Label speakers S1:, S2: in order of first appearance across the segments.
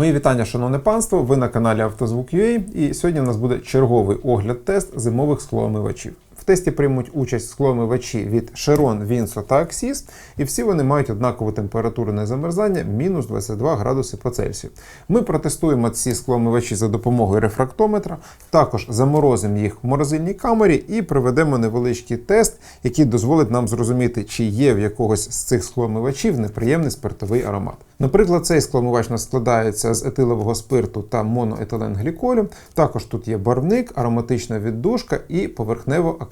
S1: Мої вітання, шановне панство. Ви на каналі Автозвук.ua і сьогодні у нас буде черговий огляд-тест зимових склоомивачів. Тесті приймуть участь склоомивачі від Cheron, Vinso та Axis, і всі вони мають однакову температуру незамерзання мінус 22 градуси по Цельсію. Ми протестуємо ці склоомивачі за допомогою рефрактометра, також заморозимо їх в морозильній камері і проведемо невеличкий тест, який дозволить нам зрозуміти, чи є в якогось з цих склоомивачів неприємний спиртовий аромат. Наприклад, цей склоомивач у нас складається з етилового спирту та моноетиленгліколю. Також тут є барвник, ароматична віддушка і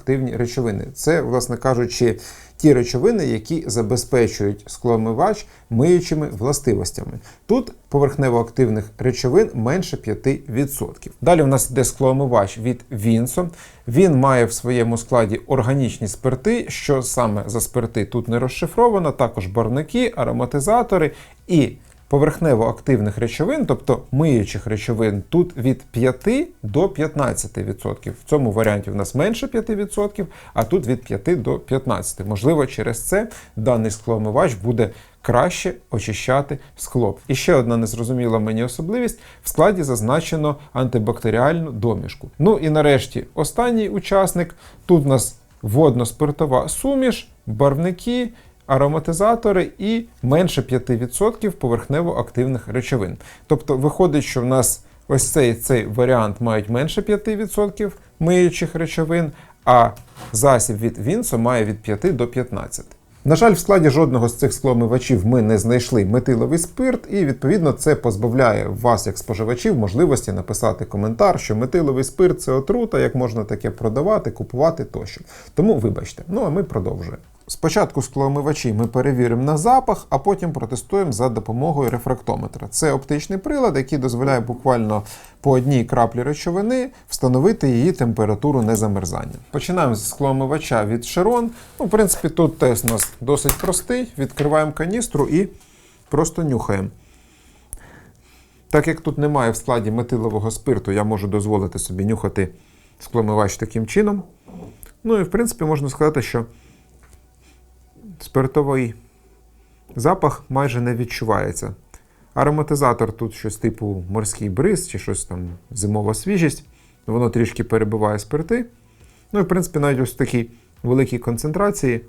S1: поверхнево-активні речовини. Це, власне кажучи, ті речовини, які забезпечують склоомивач миючими властивостями. Тут поверхнево-активних речовин менше 5%. Далі у нас йде склоомивач від Vinso. Він має в своєму складі органічні спирти, що саме за спирти тут не розшифровано, також барвники, ароматизатори і поверхнево-активних речовин, тобто миючих речовин, тут від 5 до 15%. В цьому варіанті в нас менше 5%, а тут від 5 до 15%. Можливо, через це даний склоомивач буде краще очищати скло. І ще одна незрозуміла мені особливість: в складі зазначено антибактеріальну домішку. Ну і нарешті останній учасник. Тут у нас водно-спиртова суміш, барвники ароматизатори і менше 5% поверхнево-активних речовин. Тобто виходить, що в нас ось цей цей варіант мають менше 5% миючих речовин, а засіб від Вінсо має від 5 до 15. На жаль, в складі жодного з цих скломивачів ми не знайшли метиловий спирт, і відповідно це позбавляє вас, як споживачів, можливості написати коментар, що метиловий спирт це отрута, як можна таке продавати, купувати тощо. Тому вибачте. Ну а ми продовжуємо. Спочатку склоомивачі ми перевіримо на запах, а потім протестуємо за допомогою рефрактометра. Це оптичний прилад, який дозволяє буквально по одній краплі речовини встановити її температуру незамерзання. Починаємо з склоомивача від Cheron. Ну, в принципі, тут тест у нас досить простий. Відкриваємо каністру і просто нюхаємо. Так як тут немає в складі метилового спирту, я можу дозволити собі нюхати склоомивач таким чином. Ну і в принципі можна сказати, що спиртовий запах майже не відчувається. Ароматизатор тут щось типу морський бриз чи щось там зимова свіжість. Воно трішки перебиває спирти. Ну і в принципі, навіть ось в такій великій концентрації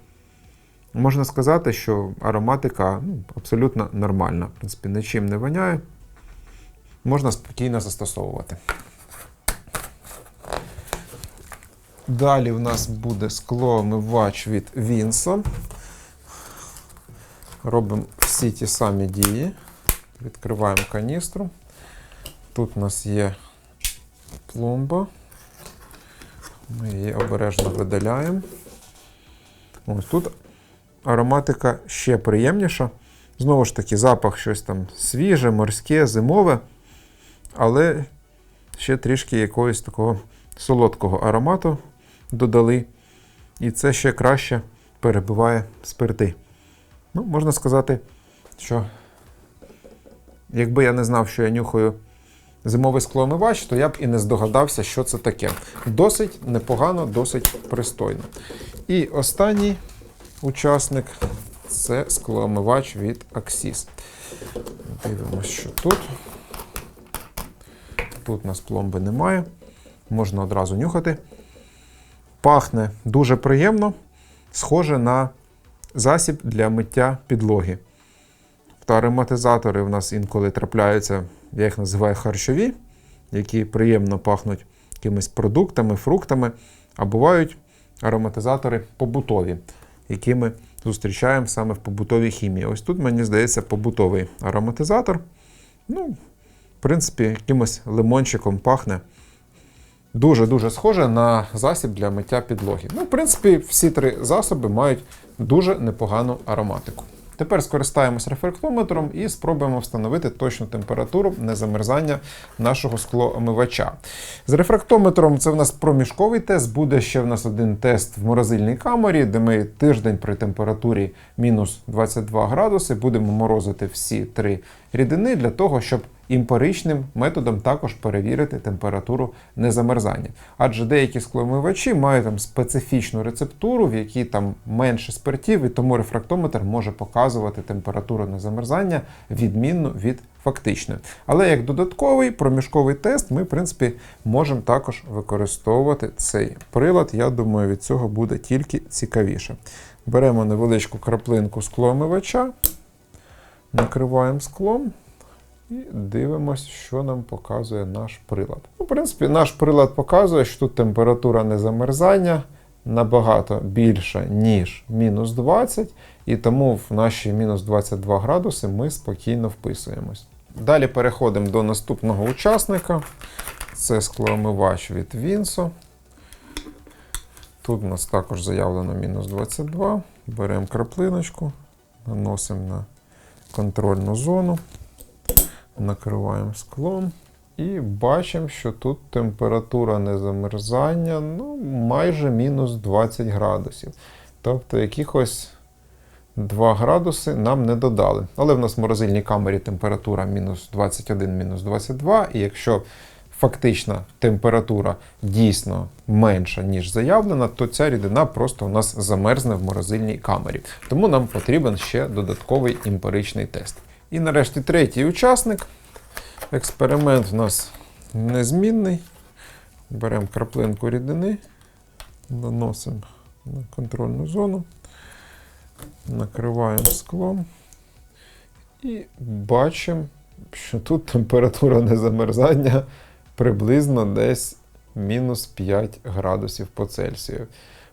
S1: можна сказати, що ароматика ну, абсолютно нормальна. В принципі, нічим не воняє. Можна спокійно застосовувати. Далі в нас буде склоомивач від Vinso. Робимо всі ті самі дії. Відкриваємо каністру. Тут у нас є пломба. Ми її обережно видаляємо. Ось тут ароматика ще приємніша. Знову ж таки, запах щось там свіже, морське, зимове, але ще трішки якогось такого солодкого аромату додали. І це ще краще перебиває спирти. Ну, можна сказати, що якби я не знав, що я нюхаю зимовий склоомивач, то я б і не здогадався, що це таке. Досить непогано, досить пристойно. І останній учасник це склоомивач від Axis. Дивимося, що тут. Тут у нас пломби немає. Можна одразу нюхати. Пахне дуже приємно, схоже на засіб для миття підлоги. Та ароматизатори в нас інколи трапляються, я їх називаю харчові, які приємно пахнуть якимись продуктами, фруктами, а бувають ароматизатори побутові, які ми зустрічаємо саме в побутовій хімії. Ось тут, мені здається, побутовий ароматизатор. Ну, в принципі, якимось лимончиком пахне. Дуже-дуже схоже на засіб для миття підлоги. Ну, в принципі, всі три засоби мають дуже непогану ароматику. Тепер скористаємось рефрактометром і спробуємо встановити точну температуру незамерзання нашого склоомивача. З рефрактометром це в нас проміжковий тест, буде ще в нас один тест в морозильній камері, де ми тиждень при температурі мінус 22 градуси будемо морозити всі три рідини для того, щоб імперичним методом також перевірити температуру незамерзання. Адже деякі скломивачі мають там специфічну рецептуру, в якій там менше спиртів, і тому рефрактометр може показувати температуру незамерзання відмінну від фактичної. Але як додатковий проміжковий тест, ми, в принципі, можемо також використовувати цей прилад. Я думаю, від цього буде тільки цікавіше. Беремо невеличку краплинку скломивача, накриваємо склом. І дивимося, що нам показує наш прилад. Ну, в принципі, наш прилад показує, що тут температура незамерзання набагато більша, ніж мінус 20, і тому в наші мінус 22 градуси ми спокійно вписуємось. Далі переходимо до наступного учасника. Це склоомивач від Вінсо. Тут у нас також заявлено мінус 22. Беремо краплиночку, наносимо на контрольну зону накриваємо склом і бачимо, що тут температура незамерзання ну, майже мінус 20 градусів. Тобто якихось 2 градуси нам не додали. Але в нас в морозильній камері температура мінус 21, мінус 22, і якщо фактична температура дійсно менша, ніж заявлена, то ця рідина просто у нас замерзне в морозильній камері. Тому нам потрібен ще додатковий імперичний тест. І нарешті третій учасник. Експеримент у нас незмінний. Беремо краплинку рідини, наносимо на контрольну зону, накриваємо склом і бачимо, що тут температура незамерзання приблизно десь мінус 5 градусів по Цельсію.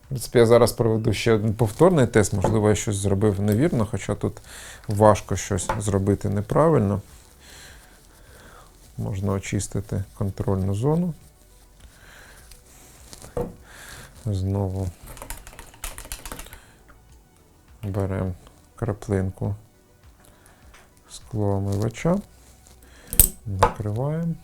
S1: В принципі, я зараз проведу ще один повторний тест, можливо, я щось зробив невірно, хоча тут важко щось зробити неправильно. Можна очистити контрольну зону. Знову беремо краплинку склоомивача, накриваємо.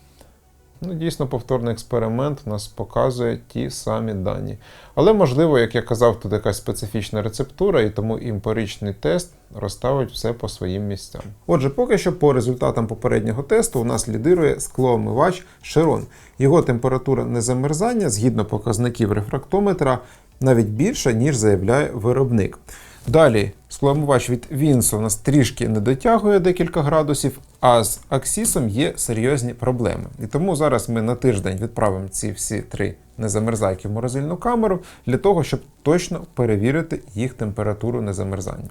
S1: Ну, Дійсно, повторний експеримент у нас показує ті самі дані. Але, можливо, як я казав, тут якась специфічна рецептура, і тому імперичний тест розставить все по своїм місцям. Отже, поки що по результатам попереднього тесту у нас лідирує склоомивач Шерон. Його температура незамерзання, згідно показників рефрактометра, навіть більша, ніж заявляє виробник. Далі склоомивач від Вінсу у нас трішки не дотягує декілька градусів, а з Аксісом є серйозні проблеми. І тому зараз ми на тиждень відправимо ці всі три незамерзайки в морозильну камеру для того, щоб точно перевірити їх температуру незамерзання.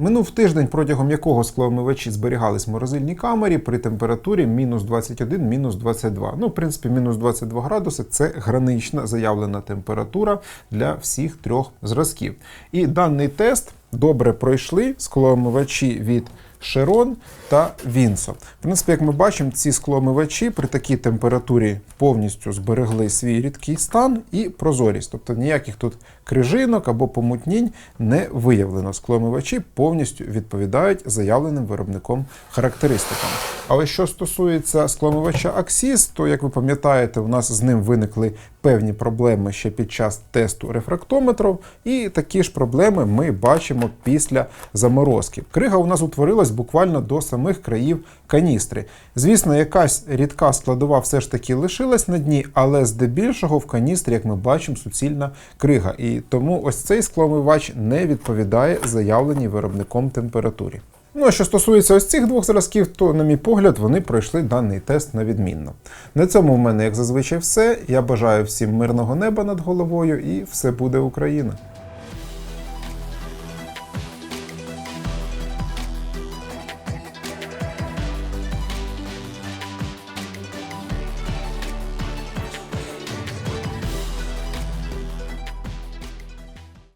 S1: Минув тиждень, протягом якого склоомивачі зберігались в морозильній камері при температурі мінус 21, мінус 22. Ну, в принципі, мінус 22 градуси це гранична заявлена температура для всіх трьох зразків. І даний тест добре пройшли склоомивачі від Шерон та Вінсо. В принципі, як ми бачимо, ці склоомивачі при такій температурі повністю зберегли свій рідкий стан і прозорість. Тобто ніяких тут крижинок або помутнінь не виявлено. Склоомивачі повністю відповідають заявленим виробником характеристикам. Але що стосується склоомивача Axis, то, як ви пам'ятаєте, у нас з ним виникли певні проблеми ще під час тесту рефрактометрів, і такі ж проблеми ми бачимо після заморозки. Крига у нас утворилась буквально до самих країв каністри. Звісно, якась рідка складова все ж таки лишилась на дні, але здебільшого в каністрі, як ми бачимо, суцільна крига. Тому ось цей скломивач не відповідає заявленій виробником температурі. Ну, а що стосується ось цих двох зразків, то, на мій погляд, вони пройшли даний тест на відмінно. На цьому в мене, як зазвичай, все. Я бажаю всім мирного неба над головою і все буде Україна!